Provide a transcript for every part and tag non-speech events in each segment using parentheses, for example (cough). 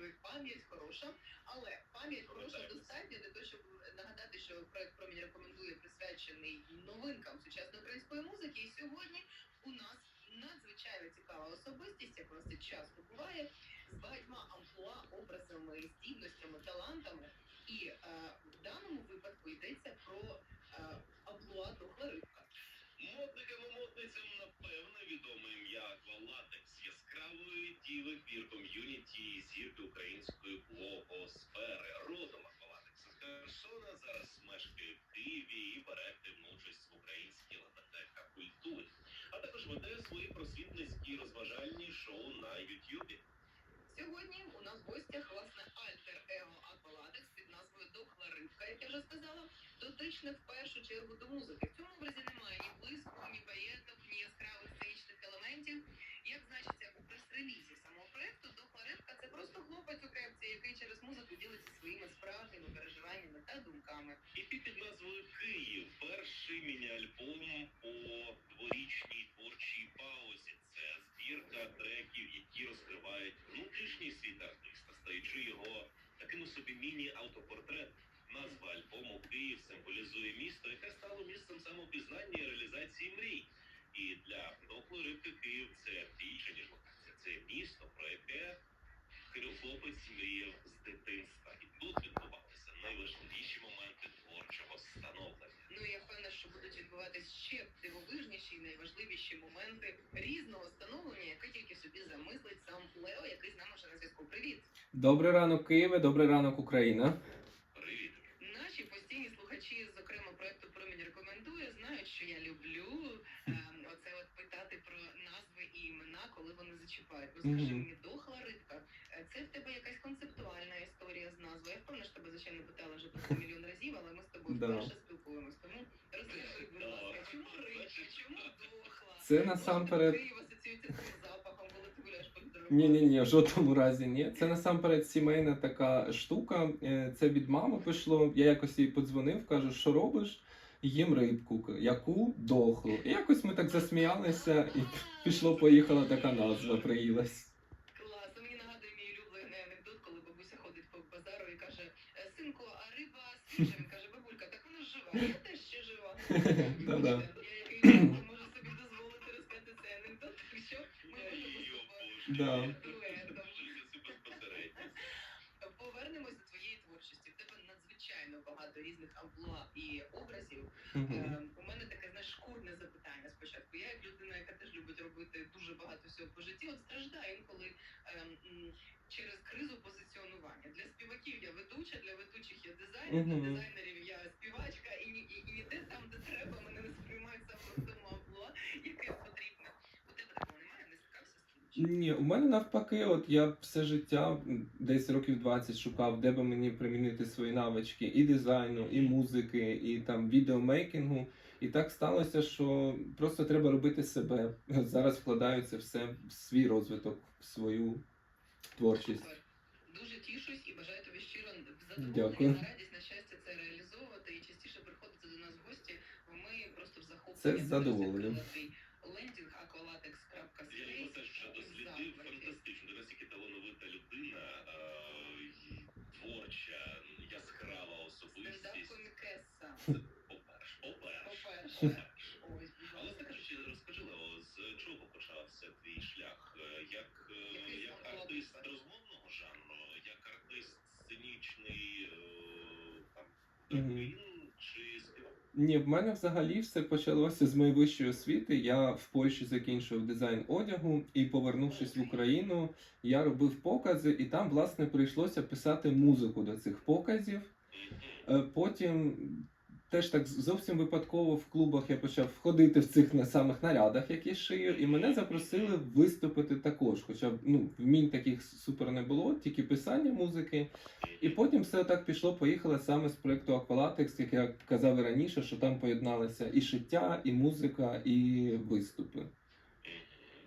ви пам'ять хороша, але пам'ять хороша достатньо для того, щоб нагадати, що проект промінь рекомендує присвячений новинкам сучасної української музики. І сьогодні у нас надзвичайно цікава особистість, як це часто буває, з багатьма амплуа, образами, здібностями, талантами. І е, в даному просвітницькі розважальні шоу на Ютубі. Сьогодні у нас в гостях власне альтер его Акваладекс під назвою Дохла Рибка, як я вже сказала, дотичне в першу чергу до музики. В цьому образі немає ні блиску, ні паєток, ні яскравих сценічних елементів. Як значиться у прес-релізі самого проекту, Дохла Рибка це просто хлопець у кепці, який через музику ділиться своїми справжніми переживаннями та думками. І під назвою Київ перший міні-альбом таким собі міні-автопортрет. Назва альбому Київ символізує місто, яке стало місцем самопізнання і реалізації мрій. І для Доклу рибки Київ це більше ніж локація. Це місто, про яке хлопець мріяв з дитинства. І тут відбувалися найважливіші моменти творчого становлення. Ну і я впевнена, відбуватись ще дивовижніші і найважливіші моменти різного становлення, яке тільки собі замислить сам Лео, який з нами вже на зв'язку. Привіт! Добрий ранок, Києве, добрий ранок, Україна. Привіт! Наші постійні слухачі, зокрема проекту Промінь рекомендує, знають, що я люблю (laughs) ем, оце от питати про назви і імена, коли вони зачіпають. Бо скажи мені, дохла рибка, е, це в тебе якась концептуальна історія з назвою. Я впевнена, що тебе звичайно питала вже про мільйон разів, але ми з тобою вперше спілкуємось. Тому розкажи, будь ласка, чому рибка, чому дохла? Це насамперед. Київ асоціюється з цим запахом, коли ти гуляєш по дорогам. Ні, ні, ні, в жодному разі ні. Це насамперед сімейна така штука. Е, Це від мами пішло. Я якось їй подзвонив, кажу, що робиш? Їм рибку, яку дохлу. І якось ми так засміялися, і пішло, поїхала така назва, приїлась. Клас, це мені нагадує мій улюблений анекдот, коли бабуся ходить по базару і каже: «Е, синку, а риба свіжа? Він каже, бабулька, так вона жива. Я теж ще жива. (laughs) Да. дуетом. Повернемось до твоєї творчості. В тебе надзвичайно багато різних амплуа і образів. Е, У мене таке знаєш, шкурне запитання спочатку. Я як людина, яка теж любить робити дуже багато всього по житті, от страждаю інколи ем, м, через кризу позиціонування. Для співаків я ведуча, для ведучих я дизайнер, для Мгм. дизайнерів я співачка, і, ні- і, і ніде там, де треба, мене не сприймають саме в тому амплуа, яке потрібно. У тебе такого немає, не стикався з цим? чи ні? У мене навпаки, от я все життя десь років 20 шукав, де би мені примінити свої навички і дизайну, і музики, і там відеомейкінгу. І так сталося, що просто треба робити себе. Зараз вкладаю це все в свій розвиток, в свою творчість. Супер. Дуже тішусь і бажаю тобі щиро задоволення, на радість, на щастя це реалізовувати і частіше приходити до нас в гості, бо ми просто в захопленні. Це з Лендінг Я теж вже дослідив. Фантастично. Ти настільки талановита людина, творча, яскрава особистість. Стендап-комікеса. По-перше, Але ти кажучи, розкажи, Лео, з чого почався твій шлях? Е, Як, е, як артист розмовного жанру, як артист сценічний, е, там. Ні, в мене взагалі все почалося з моєї вищої освіти. Я в Польщі закінчив дизайн одягу і, повернувшись в Україну, я робив покази, і там, власне, прийшлося писати музику до цих показів. Е, Потім теж так зовсім випадково в клубах я почав ходити в цих на самих нарядах, які шию, і мене запросили виступити також. Хоча ну, вмінь таких супер не було, тільки писання музики. І потім все так пішло, поїхало саме з проекту Aqualatex, як я казав і раніше, що там поєдналися і шиття, і музика, і виступи.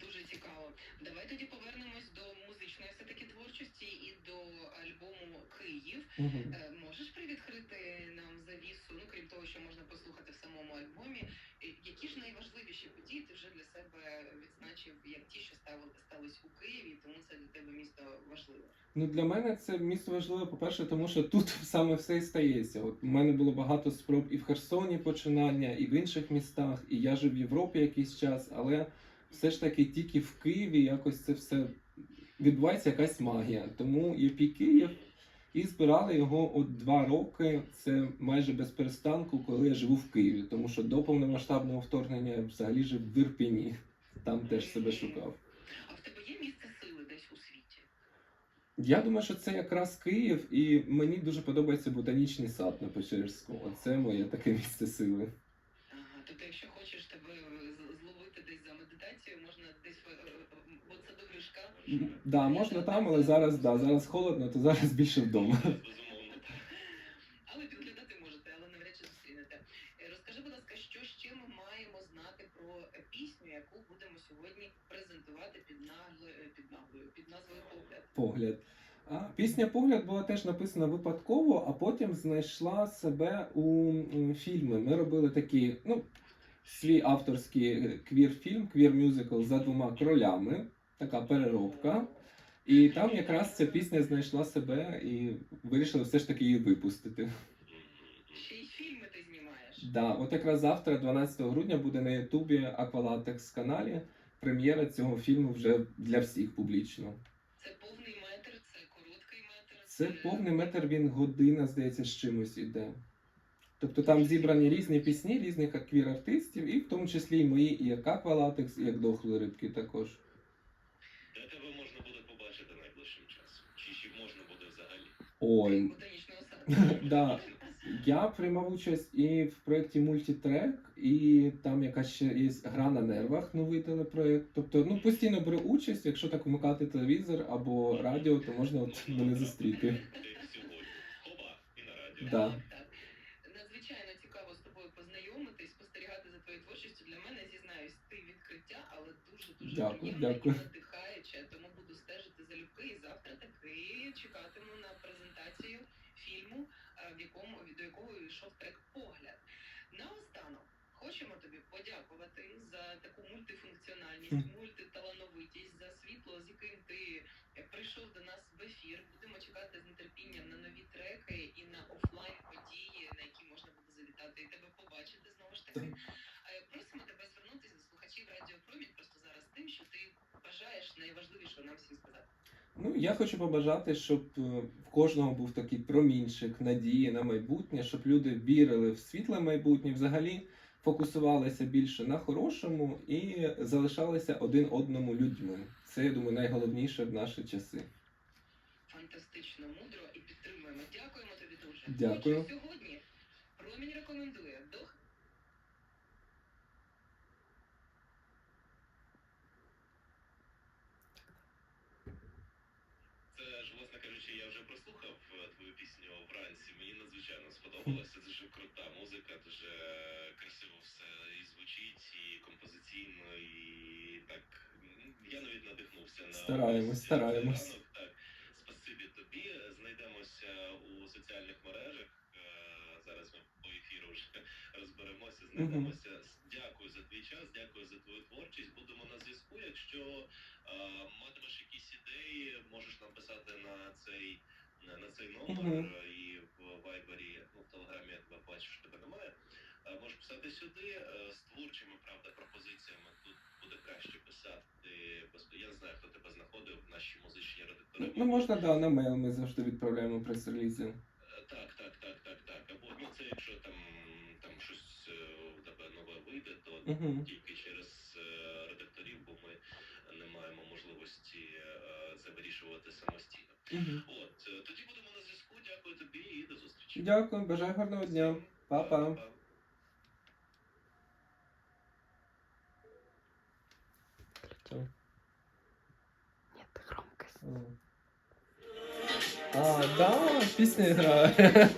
Дуже цікаво. Давай тоді повернемось до музичної все-таки творчості і до альбому Київ. Мгм. Найважливіші події ти вже для себе відзначив як ті, що стали, стали народилась у Києві, тому це для тебе місто важливе. Ну, для мене це місто важливе, по-перше, тому що тут (laughs) саме все і стається. От у мене було багато спроб і в Херсоні починання, і в інших містах, і я жив в Європі якийсь час, але все ж таки тільки в Києві якось це все відбувається якась магія. Тому ЄПІ Київ і збирали його от два роки. Це майже без перестанку, коли я живу в Києві, тому що до повномасштабного вторгнення я взагалі жив в Ірпіні. Там теж себе шукав. А в тебе є місце сили десь у світі? Я думаю, що це якраз Київ, і мені дуже подобається ботанічний сад на Печерську. Оце моє таке місце сили. Ага, тобто, якщо хочеш тебе з- зловити десь за медитацію, можна десь в, е, е, бо це до гришка. М, Да, можна там, але зараз да, зараз холодно, то зараз більше вдома. Безумовно. Але підглядати можете, але навряд чи зустрінете. Е, Розкажи, будь ласка, що ще ми маємо знати про е, пісню, яку будемо сьогодні презентувати під наглою під наглою, під назвою Погляд. Погляд. А пісня Погляд була теж написана випадково, а потім знайшла себе у фільми. Ми робили такі, ну, свій авторський е, квір-фільм, квір-мюзикл за двома кролями, така переробка. І там якраз ця пісня знайшла себе і вирішили все ж таки її випустити. Ще й фільми ти знімаєш. Да, от якраз завтра, 12 грудня, буде на Ютубі Aqualatex каналі. Прем'єра цього фільму вже для всіх публічно. Це повний метр, це короткий метр. Це повний метр, він година, здається, з чимось іде. Тобто там зібрані різні пісні різних квір-артистів, і в тому числі і мої, і як Aqualatex, і як дохли рибки також. Де тебе можна буде побачити найближчим часом? Чи ще можна буде взагалі? Ой. (laughs) Да. я приймав участь і в проєкті Мультітрек, і там якась ще є гра на нервах, новий телепроєкт. Тобто, ну постійно беру участь, якщо так вмикати телевізор або радіо, то можна от (laughs) мене зустріти. Да. Надзвичайно цікаво з тобою познайомитись, спостерігати за твоєю творчістю. Для мене зізнаюсь, ти відкриття, але дуже дуже Дякую, дякую. і надихаюче. Тому І завтра таки чекатиму на презентацію фільму, е, в якому до якого йшов трек Погляд. Наостанок хочемо тобі подякувати за таку мультифункціональність, мультиталановитість, за світло, з яким ти прийшов до нас в ефір. Будемо чекати з нетерпінням на нові треки і на офлайн події, на які можна буде завітати і тебе побачити знову ж таки. Е, Просимо тебе звернутися до слухачів Радіо Промінь просто зараз тим, що ти бажаєш найважливішого нам всім сказати. Ну, я хочу побажати, щоб е, в кожного був такий промінчик надії на майбутнє, щоб люди вірили в світле майбутнє, взагалі фокусувалися більше на хорошому і залишалися один одному людьми. Це, я думаю, найголовніше в наші часи. Фантастично мудро і підтримуємо. Дякуємо тобі дуже. Дякую. Отже, сьогодні Промінь рекомендує до Власне кажучи, я вже прослухав е, твою пісню вранці. Мені надзвичайно сподобалося. Дуже крута музика, дуже красиво все і звучить, і композиційно, і так. Я навіть надихнувся на Стараємось, ось стараємось. ранок. Так, спасибі тобі. Знайдемося у соціальних мережах. Е, Зараз ми по ефіру вже розберемося, знайдемося. Дякую за твій час, дякую за твою творчість. Будемо на зв'язку. Якщо е, матимеш якісь ідеї, можеш написати на цей на, цей номер е, і в Вайбері, ну в Телеграмі я бачу, що тебе немає. Е, Можеш писати сюди е, з творчими правда пропозиціями. Тут буде краще писати. Я не знаю, хто тебе знаходив, наші музичні редактори. Ну, можна, да, на мейл ми завжди відправляємо прес-релізи. Е, Так, так, так, так, так. Або ну це якщо там, там щось е, у тебе нове вийде, то Угу. тільки через е, редакторів, бо ми не маємо можливості е, це вирішувати самостійно. Угу. От е, тоді будемо на зв'язку. Дякую тобі і до зустрічі. Дякую, бажаю гарного дня. Па-па. Громкость. А, да, пісня грає.